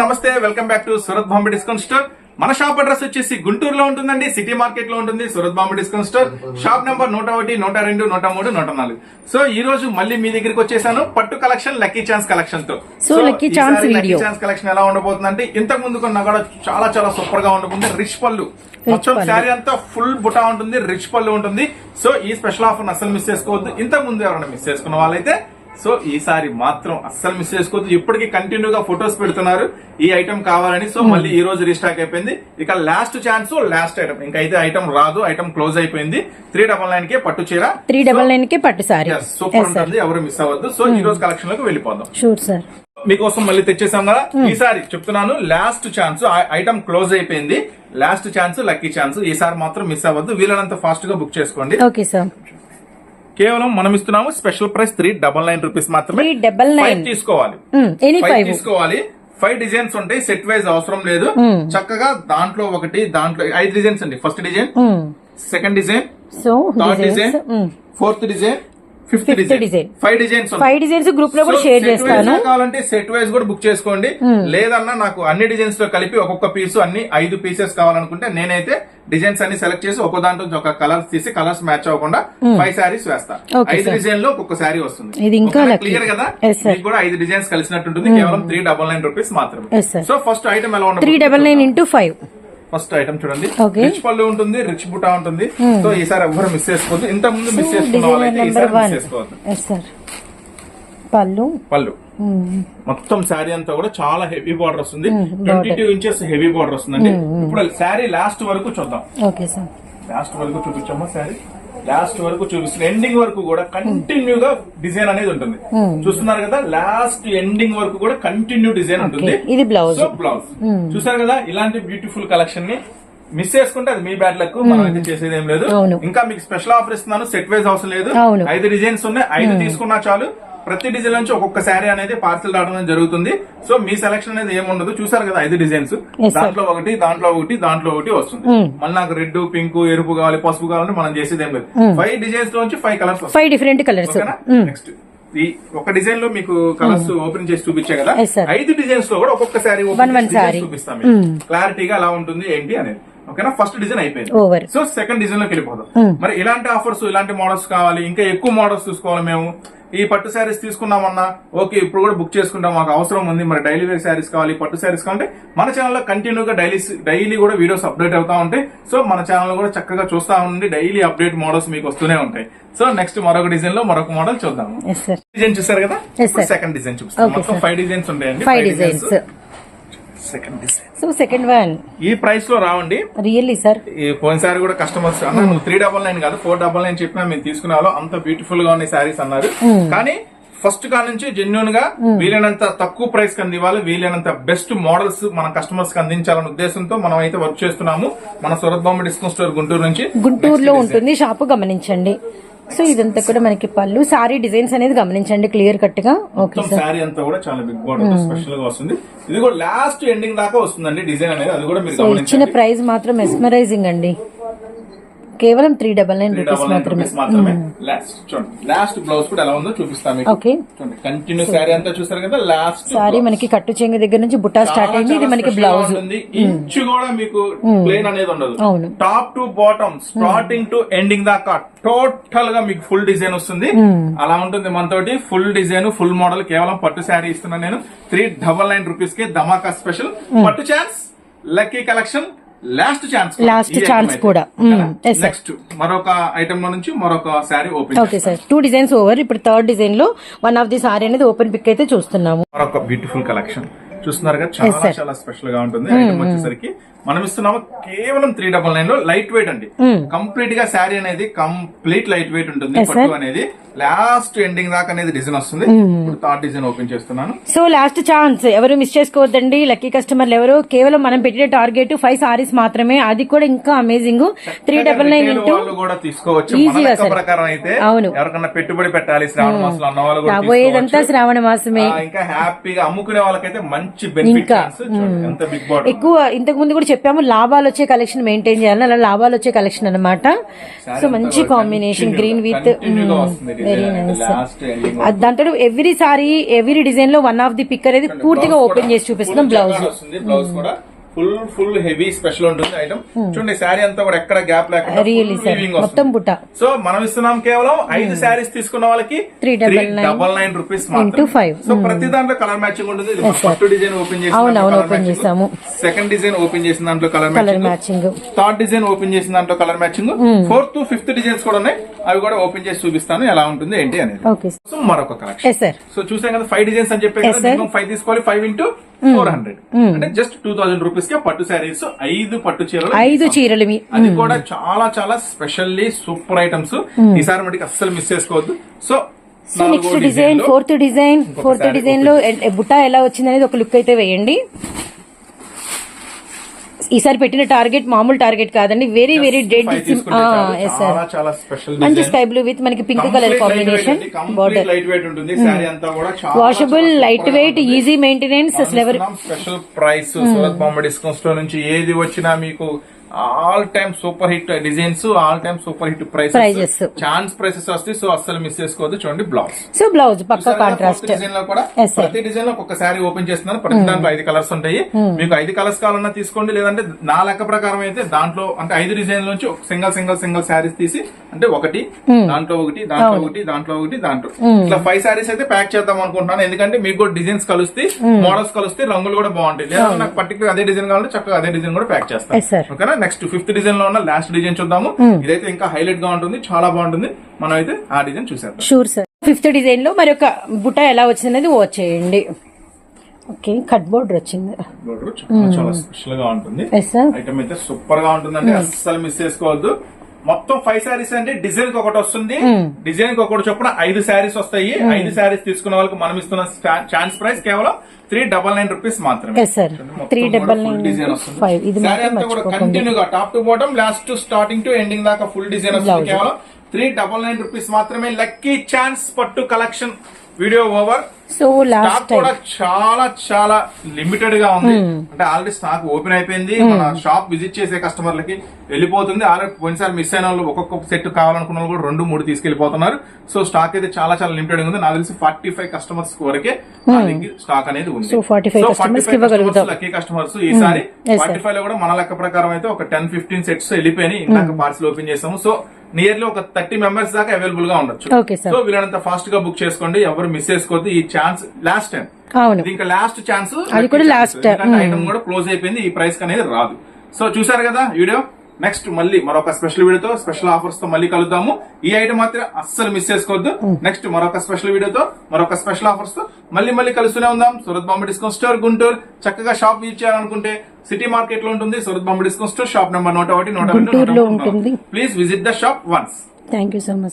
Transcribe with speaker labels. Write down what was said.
Speaker 1: నమస్తే. Welcome back to Surat Bombay discount store మన shop address వచ్చేసి గుంటూరులో ఉంటుందండి. సిటీ మార్కెట్లో ఉంటుంది. Surat Bombay discount store shop number నూట ఒకటి నూట రెండు నూట మూడు నూట నాలుగు. సో ఈ రోజు మళ్ళీ మీ దగ్గరికి వచ్చేసాను. పట్టు కలెక్షన్ లక్కీ ఛాన్స్
Speaker 2: కలెక్షన్తో. Chance video.
Speaker 1: ఛాన్స్ కలెక్షన్ ఎలా ఉండబోతుందంటే ఇంతకు ముందు కొన్నా కూడా చాలా చాలా సూపర్గా ఉండబోతుంది. రిచ్ పళ్ళు. మొత్తం. శారీ అంతా ఫుల్ బుటా ఉంటుంది. రిచ్ పళ్ళు ఉంటుంది. సో ఈ స్పెషల్ ఆఫర్ అసలు మిస్ చేసుకోవద్దు. ఇంతకు ముందు ఎవరైనా మిస్ చేసుకున్న వాళ్ళైతే సో ఈసారి మాత్రం అస్సలు మిస్ చేసుకోవద్దు. ఇప్పటికీ కంటిన్యూగా ఫొటోస్ పెడుతున్నారు. ఈ ఐటమ్ కావాలని. సో మళ్ళీ ఈ రోజు రీస్టాక్ అయిపోయింది. ఇక లాస్ట్ ఛాన్స్ లాస్ట్ ఐటమ్ ఇంకా అయితే ఐటమ్ రాదు. ఐటమ్ క్లోజ్ అయిపోయింది. త్రీ డబల్ నైన్ కే పట్టు చీర.
Speaker 2: త్రీ డబల్ నైన్కి పట్టు సారీ
Speaker 1: సూపర్ ఉంటుంది. ఎవరు మిస్ అవ్వద్దు. సో ఈ రోజు కలెక్షన్లోకి వెళ్ళిపోదాం.
Speaker 2: షూర్ సార్
Speaker 1: మీకోసం మళ్ళీ తెచ్చేసాం కదా. ఈసారి చెప్తున్నాను లాస్ట్ ఛాన్స్ ఐటమ్ క్లోజ్ అయిపోయింది. లాస్ట్ ఛాన్స్ లక్కీ ఛాన్స్ ఈసారి మాత్రం మిస్ అవ్వద్దు. వీలైనంత ఫాస్ట్గా బుక్ చేసుకోండి.
Speaker 2: ఓకే సార్
Speaker 1: కేవలం మనం ఇస్తున్నాము special price three double nine rupees మాత్రమే
Speaker 2: డబల్ నైన్
Speaker 1: తీసుకోవాలి. ఫైవ్ తీసుకోవాలి. ఫైవ్ డిజైన్స్ ఉంటాయి సెట్ వైజ్ అవసరం లేదు. చక్కగా దాంట్లో ఒకటి దాంట్లో ఐదు డిజైన్స్ అండి. First design second design third design fourth design fifth design. Five designs
Speaker 2: five designs గ్రూప్లో కూడా షేర్ చేస్తాను.
Speaker 1: కావాలంటే సెట్ వైజ్ కూడా బుక్ చేసుకోండి. లేదన్నా నాకు అన్ని డిజైన్స్లో కలిపి ఒక్కొక్క పీస్ అన్ని ఐదు పీసెస్ కావాలనుకుంటే నేనైతే డిజైన్స్ అన్ని సెలెక్ట్ చేసి ఒక్కో దాంట్లో ఒక కలర్స్ తీసి కలర్స్ మ్యాచ్ అవ్వకుండా ఫైవ్ శారీస్ వేస్తా.
Speaker 2: Okay,
Speaker 1: ఐదు. డిజైన్లో ఒక్కొక్క శారీ వస్తుంది.
Speaker 2: ఇది ఇంకా.
Speaker 1: క్లియర్ కదా. మీకు కూడా ఐదు డిజైన్స్ కలిసినట్టు ఉంటుంది కేవలం త్రీ డబల్ నైన్ రూపీస్ మాత్రమే. సో ఫస్ట్ ఐటమ్ ఎలా
Speaker 2: త్రీ
Speaker 1: ఉండదు
Speaker 2: double nine into five
Speaker 1: first item చూడండి. రిచ్ పళ్ళు ఉంటుంది రిచ్ బుటా ఉంటుంది. సో ఈసారి ఎవరు మిస్ చేసుకోవద్దు. ఇంత ముందు మిస్ చేసుకున్న వాళ్ళైతే ఈసారి మిస్ చేసుకోవద్దు.
Speaker 2: పళ్ళు.
Speaker 1: పళ్ళు. మొత్తం శారీ అంతా కూడా చాలా హెవీ బార్డర్ వస్తుంది. Twenty two inches heavy border వస్తుందండి. ఇప్పుడు శారీ లాస్ట్ వరకు చూద్దాం. లాస్ట్ వరకు చూపించమ్మా శారీ. లాస్ట్ వరకు చూపిస్తుంది. ఎండింగ్ వరకు కూడా కంటిన్యూ గా డిజైన్ అనేది ఉంటుంది. చూస్తున్నారు కదా లాస్ట్ ఎండింగ్ వరకు కూడా కంటిన్యూ డిజైన్ ఉంటుంది.
Speaker 2: ఇది.
Speaker 1: సో బ్లౌజ్ చూసారు కదా ఇలాంటి బ్యూటిఫుల్ కలెక్షన్ని మిస్ చేసుకుంటే అది మీ బ్యాడ్ లక్ మనం అయితే చేసేది ఏం లేదు. ఇంకా మీకు స్పెషల్ ఆఫర్ ఇస్తున్నాను సెట్ వైజ్ అవసరం లేదు. ఐదు డిజైన్స్ ఉన్నాయి. ఐదు తీసుకున్నా చాలు. ప్రతి డిజైన్ నుంచి ఒక్కొక్క శారీ అనేది పార్సల్ రావడం జరుగుతుంది. సో మీ సెలక్షన్ అనేది ఏముండదు. చూసారు కదా ఐదు డిజైన్స్. దాంట్లో ఒకటి దాంట్లో ఒకటి దాంట్లో ఒకటి వస్తుంది. మళ్ళీ నాకు రెడ్ పింక్ ఎరుపు కావాలి పసుపు కావాలంటే మనం చేసేది ఏం లేదు. ఫైవ్ డిజైన్స్ లోంచి five colours
Speaker 2: five different colours
Speaker 1: next ఈ ఒక డిజైన్లో మీకు కలర్స్ ఓపెన్ చేసి చూపించా కదా. ఐదు డిజైన్స్లో కూడా ఒక్కొక్క శారీ
Speaker 2: saree.
Speaker 1: చూపిస్తాం క్లారిటీగా ఎలా ఉంటుంది ఏంటి అనేది. ఓకేనా? ఫస్ట్ డిజైన్ అయిపోయింది. సో సెకండ్ డిజైన్లోకి వెళ్ళిపోదాం. మరి ఇలాంటి ఆఫర్స్ ఇలాంటి మోడల్స్ కావాలి ఇంకా ఎక్కువ మోడల్స్ చూసుకోవాలి మేము. ఈ పట్టు శారీస్ తీసుకున్నామన్నా ఓకే ఇప్పుడు కూడా బుక్ చేసుకుంటాం మాకు అవసరం ఉంది. మరి డైలీ వేర్ శారీస్ కావాలి పట్టు శారీస్ కావాలంటే మన ఛానల్లో కంటిన్యూగా డైలీ డైలీ కూడా వీడియోస్ అప్డేట్ అవుతా ఉంటాయి. సో మన ఛానల్ కూడా చక్కగా చూస్తా ఉండి డైలీ అప్డేట్ మోడల్స్ మీకు వస్తూనే ఉంటాయి. సో నెక్స్ట్ మరొక డిజైన్లో మరొక మోడల్ చూద్దాం డిజైన్ చూసారు కదా. సెకండ్ డిజైన్ చూపిస్తాం.
Speaker 2: Okay,
Speaker 1: మొత్తం. ఫైవ్ డిజైన్స్ ఉంటాయండి.
Speaker 2: Five designs
Speaker 1: second design
Speaker 2: so second one
Speaker 1: ఈ ప్రైస్లో రావండి.
Speaker 2: రియల్లీ సార్
Speaker 1: ఈ పోయినసారి కూడా కస్టమర్స్ అన్న నువ్వు త్రీ డబల్ నైన్ కాదు ఫోర్ డబల్ నైన్ చెప్పినా మేము తీసుకునే వాళ్ళం అంత బ్యూటిఫుల్గా ఉన్నాయి శారీస్ అన్నారు. కానీ ఫస్ట్ కా నుంచి జెన్యున్గా వీలైనంత తక్కువ ప్రైస్కి అందివ్వాలి వీలైనంత బెస్ట్ మోడల్స్ మన కస్టమర్స్కి అందించాలనే ఉద్దేశంతో మనం అయితే వర్క్ చేస్తున్నాము. మన సూరత్ బాంబే డిస్కౌంట్ స్టోర్ గుంటూరు నుంచి.
Speaker 2: గుంటూరులో ఉంటుంది షాపు గమనించండి. సో ఇదంతా కూడా మనకి పళ్ళు. సారీ డిజైన్స్ అనేది గమనించండి క్లియర్ కట్గా. ఓకే
Speaker 1: శారీ అంతా కూడా చాలా బిగ్ బోర్డర్ స్పెషల్గా వస్తుంది. ఇది కూడా లాస్ట్ ఎండింగ్ దాకా వస్తుందండి డిజైన్ అనేది. అది కూడా మీరు
Speaker 2: ఇచ్చిన ప్రైస్ మాత్రం మెస్మరైజింగ్ అండి. కేవలం త్రీ డబల్ నైన్ రూపీస్ మాత్రమే.
Speaker 1: లాస్ట్ బ్లౌజ్ కూడా ఎలా ఉందో చూపిస్తాను
Speaker 2: ఓకే
Speaker 1: కంటిన్యూ శారీ అంతా చూసారు కదా? లాస్ట్
Speaker 2: సారీ మనకి కట్టు చెంగు దగ్గర నుంచి బుట్టా స్టార్ట్ అయింది. ఇది మనకి బ్లౌజ్
Speaker 1: ఇంచు కూడా మీకు ప్లేన్ అనేది ఉండదు.
Speaker 2: అవును.
Speaker 1: Top to bottom starting to ending దాకా టోటల్గా మీకు ఫుల్ డిజైన్ వస్తుంది. అలా ఉంటుంది మనతోటి. ఫుల్ డిజైన్ ఫుల్ మోడల్ కేవలం పట్టు శారీ ఇస్తున్నాను నేను. త్రీ డబల్ నైన్ రూపీస్కి ధమాకా స్పెషల్ పట్టు chance lucky collection last chance
Speaker 2: Last chance కూడా.
Speaker 1: నెక్స్ట్ మరొక ఐటమ్లో నుంచి మరొక sari open
Speaker 2: okay sir two designs over ఇప్పుడు థర్డ్ డిజైన్లో వన్ ఆఫ్ ది సారీ అనేది ఓపెన్ పిక్ అయితే చూస్తున్నాము.
Speaker 1: మరొక బ్యూటిఫుల్ కలెక్షన్ చూస్తున్నారు కదా చాలా. చాలా స్పెషల్గా ఉంటుంది. ఐటమ్ వచ్చేసరికి మనం ఇస్తున్నాము కేవలం త్రీ డబల్ నైన్లో లైట్ వెయిట్ అండి కంప్లీట్గా శారీ అనేది కంప్లీట్ లైట్ వెయిట్ ఉంటుంది పట్టు. అనేది. లాస్ట్ ఎండింగ్ దాకా అనేది డిజైన్ వస్తుంది. ఇప్పుడు థర్డ్ డిజైన్ ఓపెన్ చేస్తున్నాను.
Speaker 2: సో లాస్ట్ ఛాన్స్ ఎవరు మిస్ చేసుకోవద్దండి. లక్కీ కస్టమర్లు ఎవరు? కేవలం మనం పెట్టిన టార్గెట్ ఫైవ్ సారీస్ మాత్రమే. అది కూడా ఇంకా amazing three double nine into
Speaker 1: కూడా తీసుకోవచ్చు. ప్రకారం అయితే
Speaker 2: అవును.
Speaker 1: ఎవరికన్నా పెట్టుబడి పెట్టాలి శ్రావణ మాసంలో అన్న వాళ్ళు.
Speaker 2: శ్రావణ మాసమే.
Speaker 1: ఇంకా హ్యాపీగా అమ్ముకునే వాళ్ళకైతే మంచి మంచి
Speaker 2: ఇంకా, ఎక్కువ ఇంతకు ముందు కూడా చెప్పాము లాభాలు వచ్చే కలెక్షన్ మెయింటైన్ చేయాలి అలా లాభాలు వచ్చే కలెక్షన్ అన్నమాట. సో మంచి combination green with very nice దాంతో ఎవ్రీ సారీ ఎవ్రీ డిజైన్లో వన్ ఆఫ్ ది పిక్ అనేది పూర్తిగా ఓపెన్ చేసి చూపిస్తున్నాం బ్లౌజ్
Speaker 1: వస్తుంది బ్లౌజ్ కూడా ఫుల్ ఫుల్ హెవీ స్పెషల్ ఉంటుంది ఐటమ్. చూడండి శారీ అంతా కూడా ఎక్కడ గ్యాప్ లేకుండా సో మనం ఇస్తున్నాం కేవలం ఐదు శారీస్ తీసుకున్న వాళ్ళకి
Speaker 2: nine
Speaker 1: double nine rupees. So ప్రతి దాంట్లో కలర్ మ్యాచింగ్ ఉంటుంది. First design open.
Speaker 2: చేసాము.
Speaker 1: సెకండ్ డిజైన్ ఓపెన్ చేసిన దాంట్లో colour matching third design open చేసిన దాంట్లో colour matching fourth fifth designs కూడా ఉన్నాయి. అవి కూడా ఓపెన్ చేసి చూపిస్తాను ఎలా ఉంటుంది ఏంటి అనేది. సో మరొక కలెక్షన్ సో చూసాం కదా ఫైవ్ డిజైన్స్ అని చెప్పే
Speaker 2: Yes,
Speaker 1: కదా
Speaker 2: sir.
Speaker 1: మినిమం ఫైవ్ తీసుకోవాలి. Five into four hundred. అంటే జస్ట్ టూ థౌసండ్ రూపీస్కి పట్టు శారీస్ ఐదు పట్టు చీరలు
Speaker 2: ఐదు చీరలు
Speaker 1: అది కూడా చాలా చాలా స్పెషల్లీ సూపర్ ఐటమ్స్ ఈసారి మటుకు అస్సలు మిస్ చేసుకోవద్దు. So
Speaker 2: so next design fourth design fourth డిజైన్లో బుట్ట ఎలా వచ్చింది అనేది ఒక లుక్ అయితే వేయండి. ఈసారి పెట్టిన టార్గెట్ మామూలు టార్గెట్ కాదండి. వెరీ వెరీ డెడ్ మంచి స్కై బ్లూ విత్ మనకి pink colour combination border washable light weight easy maintenance అసలు ఎవరు
Speaker 1: special price Surat Bombay discount store నుంచి ఏది వచ్చినా మీకు all time super hit designs all time super hit. Prices. Chance prices వస్తాయి so అస్సలు miss చేసుకోవద్దు. చూడండి బ్లౌజ్.
Speaker 2: సో బ్లౌజ్ పక్క కాంట్రాస్ట్
Speaker 1: డిజైన్లో కూడా. ప్రతి డిజైన్లో ఒక శారీ ఓపెన్ చేస్తున్నాను. ప్రతి దాంట్లో ఐదు కలర్స్ ఉంటాయి. మీకు ఐదు కలర్స్ కావాలన్నా తీసుకోండి. లేదంటే నా లెక్క ప్రకారం అయితే దాంట్లో అంటే ఐదు డిజైన్ నుంచి సింగల్ సింగల్ సింగల్ శారీస్ తీసి అంటే ఒకటి దాంట్లో ఒకటి దాంట్లో ఒకటి దాంట్లో ఒకటి దాంట్లో. ఇట్లా ఫైవ్ శారీస్ అయితే ప్యాక్ చేద్దాం అనుకుంటున్నాను. ఎందుకంటే మీకు కూడా డిజైన్స్ కలుస్తాయి మోడల్స్ కలుస్తాయి రంగులు కూడా బాగుంటాయి. లేదా నాకు పర్టికులర్ అదే డిజైన్ కావాలంటే చక్కగా అదే డిజైన్ కూడా ప్యాక్. చేస్తాను. ఓకేనా? నెక్స్ట్ ఫిఫ్త్ డిజైన్లో ఉన్న లాస్ట్ డిజైన్ చూద్దాము. ఇదైతే ఇంకా హైలైట్గా ఉంటుంది చాలా బాగుంటుంది. మనం అయితే ఆ డిజైన్ చూసేద్దాం.
Speaker 2: షూర్ సార్ ఫిఫ్త్ డిజైన్లో మరి ఒక బుట్ట ఎలా వచ్చింది అనేది వాచ్ చేయండి. ఓకే కట్ బోర్డర్ వచ్చింది.
Speaker 1: Border చాలా స్పెషల్గా ఉంటుంది. ఐటమ్ అయితే సూపర్గా ఉంటుందండి. అస్సలు మిస్ చేసుకోవద్దు. మొత్తం ఫైవ్ శారీస్ అంటే డిజైన్కి ఒకటి వస్తుంది. డిజైన్కి ఒకటి చొప్పున ఐదు శారీస్ వస్తాయి. ఐదు శారీస్ తీసుకున్న వాళ్ళకి మనం ఇస్తున్న ఛాన్స్ ప్రైస్ కేవలం త్రీ డబల్ నైన్ రూపీస్ మాత్రమే.
Speaker 2: త్రీ డబల్ నైన్
Speaker 1: design వస్తుంది.
Speaker 2: ఫైవ్ ఇది
Speaker 1: Saree
Speaker 2: మాత్రం
Speaker 1: అంతా కూడా
Speaker 2: మర్చిపోకండి.
Speaker 1: కంటిన్యూ గా top to bottom last to starting to ending దాకా ఫుల్ డిజైన్ వస్తుంది. కేవలం త్రీ డబల్ నైన్ రూపీస్ మాత్రమే లక్కీ ఛాన్స్ పట్టు collection video over.
Speaker 2: So
Speaker 1: stock కూడా చాలా చాలా లిమిటెడ్గా ఉంది. అంటే ఆల్రెడీ స్టాక్ ఓపెన్ అయిపోయింది. మన షాప్ విజిట్ చేసే కస్టమర్లకి వెళ్ళిపోతుంది. ఆల్రెడీ పోయినసారి మిస్ అయిన వాళ్ళు ఒక్కొక్క సెట్ కావాలనుకున్న వాళ్ళు కూడా రెండు మూడు తీసుకెళ్ళిపోతున్నారు సో స్టాక్ అయితే చాలా చాలా లిమిటెడ్ ఉంది. నాకు తెలిసి ఫార్టీ ఫైవ్ కస్టమర్స్ వరకే స్టాక్ అనేది ఉంది.
Speaker 2: So, 45 customers కి ఇవ్వగలుగుతాం.
Speaker 1: లక్కీ కస్టమర్స్ ఈసారి. ఫార్టీ ఫైవ్లో కూడా మన లెక్క ప్రకారం అయితే ఒక టెన్ ఫిఫ్టీన్ సెట్స్ వెళ్ళిపోయి ఇందాక పార్సల్ ఓపెన్ చేసాము. సో నియర్లీ ఒక థర్టీ మెంబర్స్ దాకా అవైలబుల్గా ఉండొచ్చు. సో వీళ్ళంత ఫాస్ట్గా బుక్ చేసుకోండి. ఎవరు మిస్ చేసుకోవద్దు. ఈ ఛాన్స్ లాస్ట్ టైం ఇంకా లాస్ట్ ఛాన్స్
Speaker 2: అది కూడా.
Speaker 1: ఐటమ్ కూడా క్లోజ్ అయిపోయింది. ఈ ప్రైస్ అనేది రాదు. సో చూసారు కదా వీడియో? నెక్స్ట్ మళ్ళీ మరొక స్పెషల్ వీడియోతో స్పెషల్ ఆఫర్స్తో మళ్ళీ కలుద్దాము. ఈ ఐటమ్ మాత్రం అస్సలు మిస్ చేసుకోవద్దు. నెక్స్ట్ మరొక స్పెషల్ వీడియోతో మరొక స్పెషల్ ఆఫర్స్తో మళ్ళీ మళ్ళీ కలుస్తూనే ఉందాం. Surat Bombay discount store Guntur. చక్కగా షాప్ విజిట్ చేయాలనుకుంటే సిటీ మార్కెట్లో ఉంటుంది Surat Bombay discount store shop number నూట ఒకటి నూట రెండు. Please visit the shop once
Speaker 2: thank you so much